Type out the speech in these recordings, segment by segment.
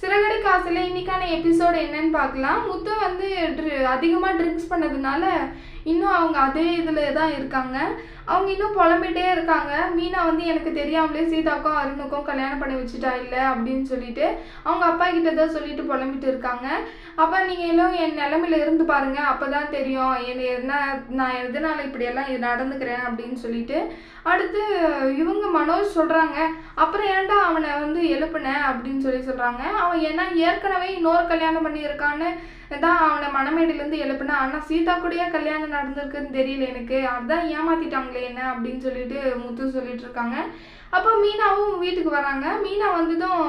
சிறகடு காசில் இன்னைக்கான எபிசோடு என்னன்னு பார்க்கலாம். முத்து வந்து அதிகமாக ட்ரிங்க்ஸ் பண்ணதுனால இன்னும் அவங்க அதே இதில் தான் இருக்காங்க. அவங்க இன்னும் புலம்பிட்டே இருக்காங்க. மீனா வந்து எனக்கு தெரியாமலே சீதாக்கும் அருணுக்கும் கல்யாணம் பண்ணி வச்சுட்டா இல்லை அப்படின்னு சொல்லிட்டு அவங்க அப்பா கிட்ட தான் சொல்லிட்டு புலம்பிட்டு இருக்காங்க. அப்போ நீங்கள் எல்லாம் என் நிலமையில இருந்து பாருங்க. அப்போ தான் தெரியும். என்ன என்ன நான் எதனால இப்படியெல்லாம் நடந்துக்கிறேன் அப்படின்னு சொல்லிட்டு. அடுத்து இவங்க மனோஜ் சொல்கிறாங்க அப்புறம் ஏன்டா அவனை வந்து எழுப்புன அப்படின்னு சொல்லி சொல்கிறாங்க அவன் ஏன்னா ஏற்கனவே இன்னொரு கல்யாணம் பண்ணியிருக்கான்னு தான் அவனை மணமேடிலேருந்து எழுப்புனா ஆனால் சீதா கூடயே கல்யாணம் நடந்திருக்குன்னு தெரியல எனக்கு. அதான் ஏமாத்திட்டாங்களே என்ன? அப்படின்னு சொல்லிட்டு முத்து சொல்லிட்டு இருக்காங்க. அப்போ மீனாவும் வீட்டுக்கு வராங்க. மீனா வந்ததும்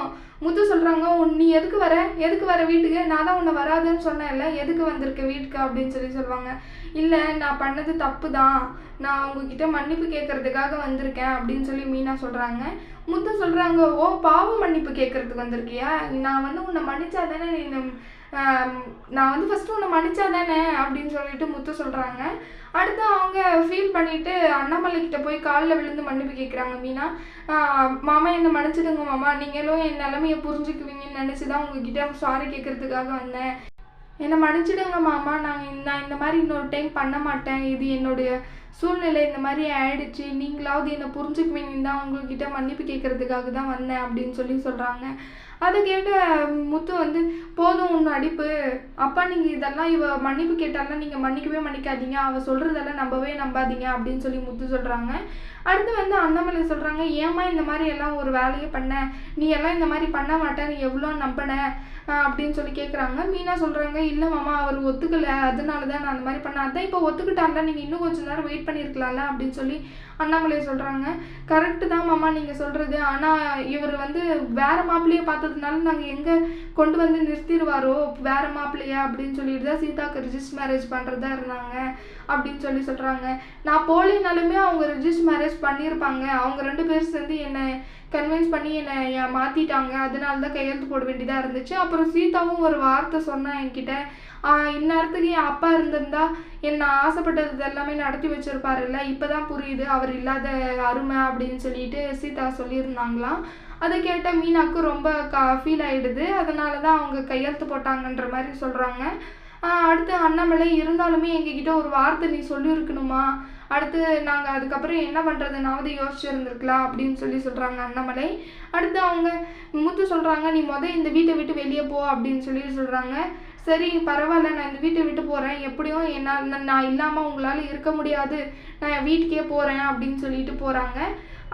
முத்து சொல்கிறாங்க உன் நீ எதுக்கு வர? எதுக்கு வர வீட்டுக்கு? நான் தான் உன்னை வராதுன்னு சொன்னேன்ல. எதுக்கு வந்திருக்க வீட்டுக்கு? அப்படின்னு சொல்லி சொல்லுவாங்க இல்லை நான் பண்ணது தப்பு தான். நான் உங்ககிட்ட மன்னிப்பு கேட்கறதுக்காக வந்திருக்கேன் அப்படின்னு சொல்லி மீனா சொல்கிறாங்க முத்து சொல்கிறாங்க ஓ பாவம் மன்னிப்பு கேட்கறதுக்கு வந்திருக்கியா? நான் வந்து உன்னை மன்னிச்சா தானே நீ நான் வந்து ஃபஸ்ட்டு உன்னை மன்னிச்சா தானே அப்படின்னு சொல்லிட்டு முத்து சொல்கிறாங்க அடுத்து அவங்க ஃபீல் பண்ணிட்டு அண்ணாமலை கிட்ட போய் காலில் விழுந்து மன்னிப்பு கேட்குறாங்க மீனா. மாமா என்னை மன்னிச்சிடுங்க மாமா. நீங்களும் என் நிலமையை புரிஞ்சுக்குவீங்கன்னு நினச்சி தான் உங்ககிட்ட சாரி கேட்குறதுக்காக வந்தேன். என்னை மன்னிச்சிடுங்க மாமா. நாங்கள் நான் இந்த மாதிரி இன்னொரு டைம் பண்ண மாட்டேன். இது என்னுடைய சூழ்நிலை. இந்த மாதிரி ஆயிடுச்சு. நீங்களாவது என்னை புரிஞ்சுக்குவீங்கன்னு தான் உங்ககிட்ட மன்னிப்பு கேட்கறதுக்காக தான் வந்தேன் அப்படின்னு சொல்லி சொல்கிறாங்க அதை கேட்ட முத்து வந்து போதும் உன் அடிப்பு அப்பா நீங்கள் இதெல்லாம் இவ மன்னிப்பு கேட்டாலாம் நீங்கள் மன்னிக்கவே மன்னிக்காதீங்க. அவள் சொல்கிறதெல்லாம் நம்பவே நம்பாதீங்க. அப்படின்னு சொல்லி முத்து சொல்கிறாங்க அடுத்து வந்து அண்ணாமலை சொல்கிறாங்க ஏம்மா இந்த மாதிரி எல்லாம் ஒரு வேலையை பண்ண? நீ எல்லாம் இந்த மாதிரி பண்ண மாட்ட. நீ எவ்வளோ நம்பின? அப்படின்னு சொல்லி கேட்குறாங்க மீனா சொல்கிறாங்க இல்லை மாமா அவர் ஒத்துக்கலை. அதனால தான் நான் அந்த மாதிரி பண்ணேன். அதான் இப்போ ஒத்துக்கிட்டால நீங்கள் இன்னும் கொஞ்சம் நேரம் வெயிட் பண்ணியிருக்கலாம்ல அப்படின்னு சொல்லி அண்ணாமலை சொல்கிறாங்க கரெக்டு தான் மாமா நீங்கள் சொல்கிறது ஆனால் இவர் வந்து வேறு மாப்பிள்ளையை பார்த்ததுனால நாங்கள் எங்கே கொண்டு வந்து நிறுத்திடுவாரோ? வேறு மாப்பிள்ளையா? அப்படின்னு சொல்லிட்டு தான் சீதாக்கு ரிஜிஸ்ட் மேரேஜ் பண்ணுறதா இருந்தாங்க. அப்படின்னு சொல்லி சொல்கிறாங்க நான் போலினாலுமே அவங்க ரிஜிஸ்ட் மேரேஜ் பண்ணியிருப்பாங்க. அவங்க ரெண்டு பேரும் சேர்ந்து என்னை கன்வின்ஸ் பண்ணி என்னை மாற்றிட்டாங்க அதனால தான் கையெழுத்து போட வேண்டியதாக இருந்துச்சு. அப்புறம் சீதாவும் ஒரு வார்த்தை சொன்னா என்கிட்ட இந்நேரத்துக்கு என் அப்பா இருந்திருந்தா என்னை ஆசைப்பட்டது எல்லாமே நடத்தி வச்சிருப்பாருல்ல? இப்பதான் புரியுது அவர் இல்லாத அருமை அப்படின்னு சொல்லிட்டு சீதா சொல்லியிருந்தாங்களாம். அதை கேட்ட மீனாக்கு ரொம்ப கா ஃபீல் ஆகிடுது அதனால தான் அவங்க கையெழுத்து போட்டாங்கன்ற மாதிரி சொல்கிறாங்க அடுத்து அண்ணாமலை இருந்தாலுமே எங்ககிட்ட ஒரு வார்த்தை நீ சொல்லியிருக்கணுமா? அடுத்து நாங்கள் அதுக்கப்புறம் என்ன பண்ணுறதுனாவது யோசிச்சிருந்துருக்கலாம் அப்படின்னு சொல்லி சொல்கிறாங்க அண்ணாமலை. அடுத்து அவங்க முத்து சொல்கிறாங்க நீ மொதல் இந்த வீட்டை விட்டு வெளியே போ அப்படின்னு சொல்லி சொல்கிறாங்க சரி பரவாயில்ல நான் இந்த வீட்டை விட்டு போகிறேன் எப்படியும் என்னால் நான் இல்லாமல் உங்களால் இருக்க முடியாது. நான் என் வீட்டுக்கே போகிறேன் அப்படின்னு சொல்லிட்டு போகிறாங்க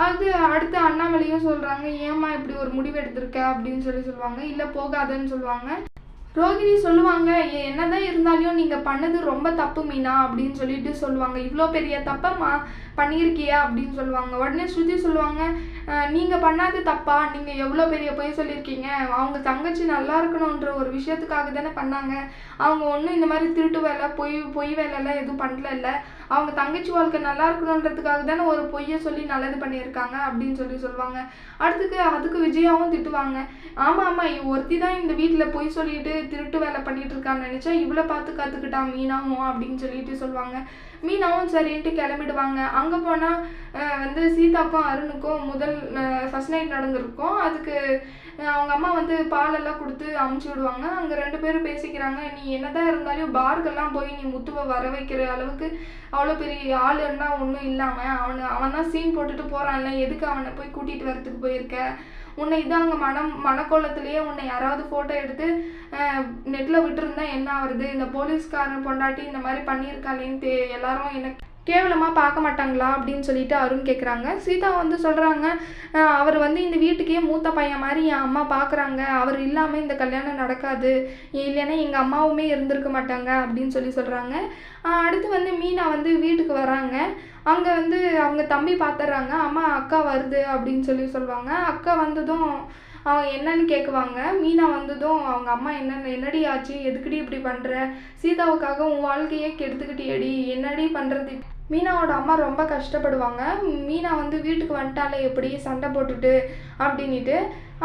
அது அடுத்து அண்ணாமலையும் சொல்கிறாங்க ஏம்மா இப்படி ஒரு முடிவு எடுத்திருக்க? அப்படின்னு சொல்லி சொல்லுவாங்க. இல்லை போகாதன்னு சொல்லுவாங்க. ரோகிணி சொல்லுவாங்க என்ன என்னதான் இருந்தாலும் நீங்கள் பண்ணது ரொம்ப தப்பு மீனா அப்படின்னு சொல்லிட்டு சொல்லுவாங்க. இவ்வளோ பெரிய தப்பம்மா பண்ணியிருக்கியா? அப்படின்னு சொல்லுவாங்க. உடனே ஸ்ருதி சொல்லுவாங்க நீங்கள் நீங்க பண்ணாத தப்பா? நீங்க எவ்வளோ பெரிய பொய் சொல்லியிருக்கீங்க? அவங்க தங்கச்சி நல்லா இருக்கணுன்ற ஒரு விஷயத்துக்காக தானே பண்ணாங்க. அவங்க ஒன்றும் இந்த மாதிரி திருட்டு வேலை பொய் பொய் வேலைலாம் எதுவும் பண்ணல அவங்க தங்கச்சி வாழ்க்கை நல்லா இருக்கணுன்றதுக்காக தானே ஒரு பொய்யை சொல்லி நல்லது பண்ணியிருக்காங்க அப்படின்னு சொல்லி சொல்லுவாங்க. அடுத்துக்கு அதுக்கு விஜயாவும் திட்டுவாங்க. ஆமாம் ஆமாம் ஒருத்தி தான் இந்த வீட்டில் பொய் சொல்லிட்டு திருட்டு வேலை பண்ணிட்டு இருக்கான்னு நினச்சா இவ்வளோ பார்த்து கற்றுக்கிட்டான் மீனாவும் அப்படின்னு சொல்லிட்டு சொல்லுவாங்க. மீனாவும் சரின்ட்டு கிளம்பிடுவாங்க. அங்கே போனால் வந்து சீதாக்கும் அருணுக்கும் முதல் ஃபஸ்ட் நைட் நடந்திருக்கும். அதுக்கு அவங்க அம்மா வந்து பாலெல்லாம் கொடுத்து அமுச்சு விடுவாங்க. அங்கே ரெண்டு பேரும் பேசிக்கிறாங்க. நீ என்னதான் இருந்தாலும் பார்க்கெல்லாம் போய் நீ முத்துவை வர வைக்கிற அளவுக்கு அவ்வளோ பெரிய ஆளுன்னா ஒன்றும் இல்லாமல் அவனை அவன் தான் சீன் போட்டுட்டு போகிறான்ல எதுக்கு அவனை போய் கூட்டிகிட்டு வரதுக்கு போயிருக்க? உன்னை இதாங்க மனம் மனக்கோலத்திலேயே உன்னை யாராவது ஃபோட்டோ எடுத்து நெட்டில் விட்டுருந்தா என்ன ஆகுறது? இந்த போலீஸ்காரன் பொண்டாட்டி இந்த மாதிரி பண்ணியிருக்காளேன்னு தே எல்லாரும் எனக்கு கேவலமாக பார்க்க மாட்டாங்களா அப்படின்னு சொல்லிட்டு அருண் கேட்குறாங்க சீதா வந்து சொல்கிறாங்க அவர் வந்து இந்த வீட்டுக்கே மூத்த பையன் மாதிரி என் அம்மா பார்க்குறாங்க அவர் இல்லாமல் இந்த கல்யாணம் நடக்காது. இல்லைன்னா எங்கள் அம்மாவுமே இருந்திருக்க மாட்டாங்க அப்படின்னு சொல்லி சொல்கிறாங்க அடுத்து வந்து மீனா வந்து வீட்டுக்கு வராங்க. அங்கே வந்து அவங்க தம்பி பார்த்துட்றாங்க அம்மா அக்கா வருது அப்படின்னு சொல்லி சொல்லுவாங்க. அக்கா வந்ததும் அவங்க என்னன்னு கேட்குவாங்க மீனா வந்ததும் அவங்க அம்மா என்ன என்னடி ஆச்சு? எதுக்குடி இப்படி பண்ணுற சீதாவுக்காக உன் வாழ்க்கையே கெடுத்துக்கிட்டியடி. என்னடி பண்ணுறது மீனாவோட அம்மா ரொம்ப கஷ்டப்படுவாங்க. மீனா வந்து வீட்டுக்கு வந்துட்டாலே எப்படி? சண்டை போட்டுட்டு அப்படின்ட்டு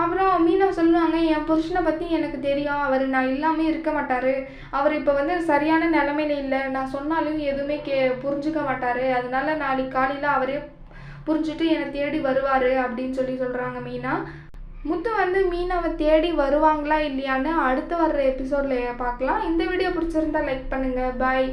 அப்புறம் மீனா சொல்லுவாங்க என் புருஷனை பற்றி எனக்கு தெரியும். அவர் நான் இல்லாமல் இருக்க மாட்டார். அவர் இப்போ வந்து சரியான நிலமையில இல்லை. நான் சொன்னாலும் எதுவுமே கே புரிஞ்சுக்க மாட்டார். அதனால நாளைக்கு காலையில் அவரே புரிஞ்சுட்டு என்னை தேடி வருவார் அப்படின்னு சொல்லி சொல்கிறாங்க மீனா. முத்து வந்து மீனாவை தேடி வருவாங்களா இல்லையான்னு அடுத்து வர்ற எபிசோடில் பார்க்கலாம். இந்த வீடியோ பிடிச்சிருந்தா லைக் பண்ணுங்கள் பாய்